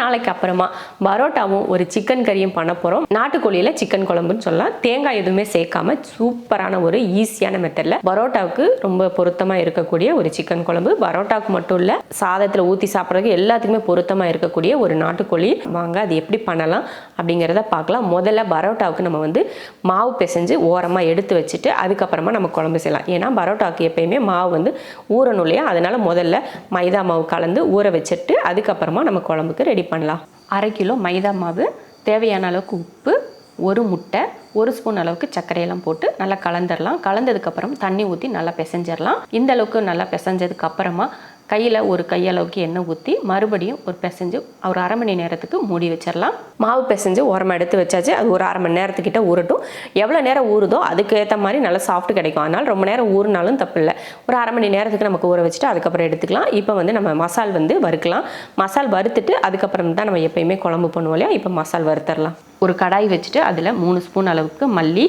நாளைக்கு அப்புறமா பரோட்டாவும் ஒரு சிக்கன் கறியும் பண்ண போகிறோம் நாட்டுக்கோழியில் சிக்கன் குழம்புன்னு சொல்லலாம். தேங்காய் எதுவுமே சேர்க்காம சூப்பரான ஒரு ஈஸியான மெத்தடில் பரோட்டாவுக்கு ரொம்ப பொருத்தமாக இருக்கக்கூடிய ஒரு சிக்கன் குழம்பு. பரோட்டாவுக்கு மட்டும் இல்லை சாதத்தில் ஊற்றி சாப்பிட்றதுக்கு எல்லாத்துக்குமே பொருத்தமாக இருக்கக்கூடிய ஒரு நாட்டுக்கோழி. வாங்க அது எப்படி பண்ணலாம் அப்படிங்கிறத பார்க்கலாம். முதல்ல பரோட்டாவுக்கு நம்ம வந்து மாவு பிசைஞ்சு ஓரமாக எடுத்து வச்சுட்டு அதுக்கப்புறமா நம்ம குழம்பு செய்யலாம். ஏன்னா பரோட்டாவுக்கு எப்பயுமே மாவு வந்து ஊறணும் இல்லையா? அதனால் முதல்ல மைதா மாவு கலந்து ஊற வச்சுட்டு அதுக்கப்புறமா நம்ம குழம்புக்கு ரெடி பண்ணலாம். அரை கிலோ மைதா மாவு தேவையான அளவுக்கு உப்பு ஒரு முட்டை ஒரு ஸ்பூன் அளவுக்கு சர்க்கரையெல்லாம் போட்டு நல்லா கலந்துடலாம் கலந்ததுக்கப்புறம் தண்ணி ஊற்றி நல்லா பிசைஞ்சிடலாம் இந்த அளவுக்கு நல்லா பிசைஞ்சதுக்கு அப்புறமா கையில் ஒரு கையளவுக்கு எண்ணெய் ஊற்றி மறுபடியும் ஒரு பிசைஞ்சு ஒரு அரை மணி நேரத்துக்கு மூடி வச்சிடலாம் மாவு பிசைஞ்சு ஓரமாக எடுத்து வச்சாச்சு. அது ஒரு அரை மணி நேரத்துக்கிட்ட ஊறட்டும். எவ்வளோ நேரம் ஊறுதோ அதுக்கு ஏற்ற மாதிரி நல்லா சாஃப்ட் கிடைக்கும். அதனால் ரொம்ப நேரம் ஊறினாலும் தப்பு இல்லை ஒரு அரை மணி நேரத்துக்கு நமக்கு ஊற வச்சுட்டு அதுக்கப்புறம் எடுத்துக்கலாம். இப்போ வந்து நம்ம மசால் வந்து வறுக்கலாம். மசால் வறுத்துட்டு அதுக்கப்புறம் தான் நம்ம எப்பயுமே குழம்பு பண்ணுவோம் இல்லையா? இப்போ மசால் வறுத்தரலாம். ஒரு கடாய் வச்சுட்டு அதில் மூணு ஸ்பூன் அளவுக்கு மல்லி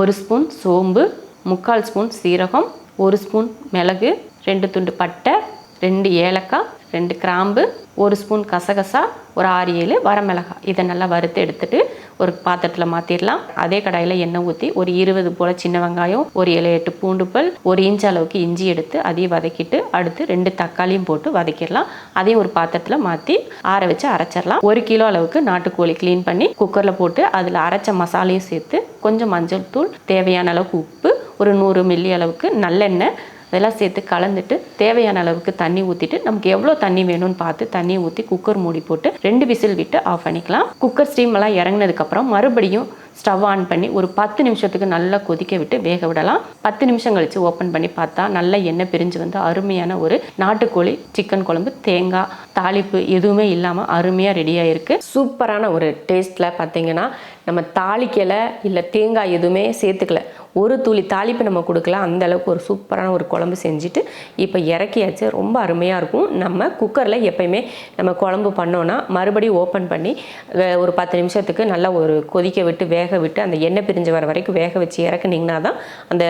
ஒரு ஸ்பூன் சோம்பு முக்கால் ஸ்பூன் சீரகம் ஒரு ஸ்பூன் மிளகு ரெண்டு துண்டு பட்டை ரெண்டு ஏலக்காய் ரெண்டு கிராம்பு ஒரு ஸ்பூன் கசகசா ஒரு ஆறு ஏழு வரமிளகாய். இதை நல்லா வறுத்து எடுத்துட்டு ஒரு பாத்திரத்தில் மாற்றிடலாம் அதே கடாயில் எண்ணெய் ஊற்றி ஒரு இருபது போல் சின்ன வெங்காயம் ஒரு ஏழு எட்டு பூண்டு பல் ஒரு இன்ச் அளவுக்கு இஞ்சி எடுத்து அதையும் வதக்கிட்டு அடுத்து ரெண்டு தக்காளியும் போட்டு வதக்கிடலாம். அதையும் ஒரு பாத்திரத்தில் மாற்றி ஆற வச்சு அரைச்சிடலாம். ஒரு கிலோ அளவுக்கு நாட்டுக்கோழி க்ளீன் பண்ணி குக்கரில் போட்டு அதில் அரைச்ச மசாலையும் சேர்த்து கொஞ்சம் மஞ்சள் தூள் தேவையான அளவுக்கு உப்பு ஒரு நூறு மில்லி அளவுக்கு நல்லெண்ணெய் அதெல்லாம் சேர்த்து கலந்துட்டு தேவையான அளவுக்கு தண்ணி ஊற்றிட்டு நமக்கு எவ்வளோ தண்ணி வேணும்னு பார்த்து தண்ணி ஊற்றி குக்கர் மூடி போட்டு ரெண்டு விசில் விட்டு ஆஃப் பண்ணிக்கலாம். குக்கர் ஸ்டீம் எல்லாம் இறங்கினதுக்கப்புறம் மறுபடியும் ஸ்டவ் ஆன் பண்ணி ஒரு பத்து நிமிஷத்துக்கு நல்லா கொதிக்க விட்டு வேக விடலாம். பத்து நிமிஷம் கழித்து ஓப்பன் பண்ணி பார்த்தா நல்லா எண்ணெய் பிரிஞ்சு வந்து அருமையான ஒரு நாட்டுக்கோழி சிக்கன் குழம்பு தேங்காய் தாளிப்பு எதுவுமே இல்லாமல் அருமையாக ரெடியாக இருக்குது சூப்பரான ஒரு டேஸ்ட்டில் பார்த்தீங்கன்னா நம்ம தாளிக்கலை இல்லை தேங்காய் எதுவுமே சேர்த்துக்கல. ஒரு துளி தாளிப்பு நம்ம கொடுக்கல அந்த அளவுக்கு ஒரு சூப்பரான ஒரு குழம்பு செஞ்சுட்டு இப்போ இறக்கியாச்சு. ரொம்ப அருமையாக இருக்கும். நம்ம குக்கரில் எப்பயுமே நம்ம குழம்பு பண்ணோன்னா மறுபடியும் ஓப்பன் பண்ணி வே- ஒரு பத்து நிமிஷத்துக்கு நல்லா ஒரு கொதிக்க விட்டு வேக வேக விட்டு அந்த எண்ணெய் பிரிஞ்சு வர வரைக்கும் வேக வச்சு இறக்குனீங்கன்னா தான் அந்த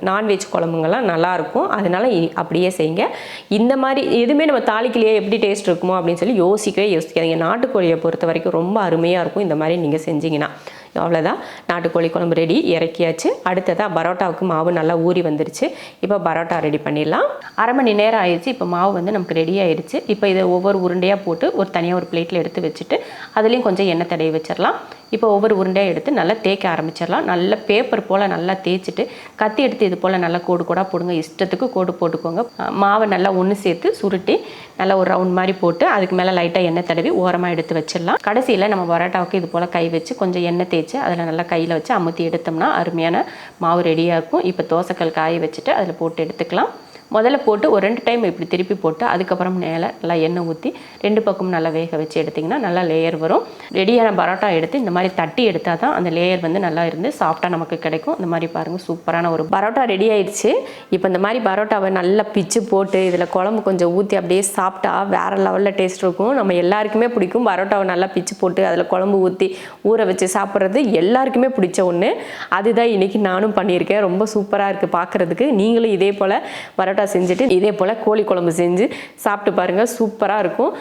நான்வெஜ் குழம்புங்கெல்லாம் நல்லாயிருக்கும். அதனால் இ- அப்படியே செய்யுங்க. இந்த மாதிரி எதுவுமே நம்ம தாளிக்கலையே எப்படி டேஸ்ட் இருக்குமோ அப்படின்னு சொல்லி யோசிக்கவே யோசிக்காதீங்க. நாட்டுக்கோழியை பொறுத்த வரைக்கும் ரொம்ப அருமையாக இருக்கும் இந்த மாதிரி நீங்கள் செஞ்சீங்கன்னா. அவ்வளோதான் நாட்டுக்கோழி குழம்பு ரெடி இறக்கியாச்சு. அடுத்ததாக பரோட்டாவுக்கு மாவு நல்லா ஊறி வந்துருச்சு. இப்போ பரோட்டா ரெடி பண்ணிடலாம். அரை மணி நேரம் ஆயிடுச்சு. இப்போ மாவு வந்து நமக்கு ரெடி ஆயிடுச்சு. இப்போ இதை ஒவ்வொரு உருண்டையாக போட்டு ஒரு தனியாக ஒரு பிளேட்டில் எடுத்து வச்சுட்டு அதுலேயும் கொஞ்சம் எண்ணெய் தடவி வச்சிடலாம். இப்போ ஒவ்வொரு உருண்டையாக எடுத்து நல்லா தேய்க்க ஆரம்பிச்சிடலாம். நல்ல பேப்பர் போல் நல்லா தேய்ச்சிட்டு கத்தி எடுத்து இது போல் நல்லா கோடு கோடாக போடுங்க. இஷ்டத்துக்கு கோடு போட்டுக்கோங்க. மாவை நல்லா ஒன்று சேர்த்து சுருட்டி நல்லா ஒரு ரவுண்ட் மாதிரி போட்டு அதுக்கு மேலே லைட்டாக எண்ணெய் தடவி ஓரமாக எடுத்து வச்சிடலாம். கடைசியில் நம்ம பரோட்டாவுக்கு இது போல் கை வச்சு கொஞ்சம் எண்ணெய் தேய்ச்சி அதில் நல்லா கையில் வச்சு அமுத்தி எடுத்தோம்னா அருமையான மாவு ரெடியாக இருக்கும். இப்போ தோசைக்கல் காய வச்சுட்டு அதில் போட்டு எடுத்துக்கலாம். முதல்ல போட்டு ஒரு ரெண்டு டைம் இப்படி திருப்பி போட்டு அதுக்கப்புறம் மேலே நல்லா எண்ணெய் ஊற்றி ரெண்டு பக்கமும் நல்லா வேக வச்சு எடுத்திங்கன்னா நல்லா லேயர் வரும். ரெடியான பரோட்டா எடுத்து இந்த மாதிரி தட்டி எடுத்தால் தான் அந்த லேயர் வந்து நல்லா இருந்து சாஃப்டாக நமக்கு கிடைக்கும். இந்த மாதிரி பாருங்கள் சூப்பரான ஒரு பரோட்டா ரெடி ஆயிடுச்சு. இப்போ இந்த மாதிரி பரோட்டாவை நல்லா பிச்சு போட்டு இதில் குழம்பு கொஞ்சம் ஊற்றி அப்படியே சாப்பிட்டா வேறு லெவலில் டேஸ்ட் இருக்கும். நம்ம எல்லாருக்குமே பிடிக்கும் பரோட்டாவை நல்லா பிச்சு போட்டு அதில் குழம்பு ஊற்றி ஊற வச்சு சாப்பிட்றது எல்லாருக்குமே பிடிச்ச ஒன்று அதுதான் இன்றைக்கி நானும் பண்ணியிருக்கேன். ரொம்ப சூப்பராக இருக்குது பார்க்குறதுக்கு நீங்களும் இதே போல் பரோட்டா பரோட்டா செஞ்சுட்டு இதே போல் கோழி குழம்பு செஞ்சு சாப்பிட்டு பாருங்கள் சூப்பராக இருக்கும்.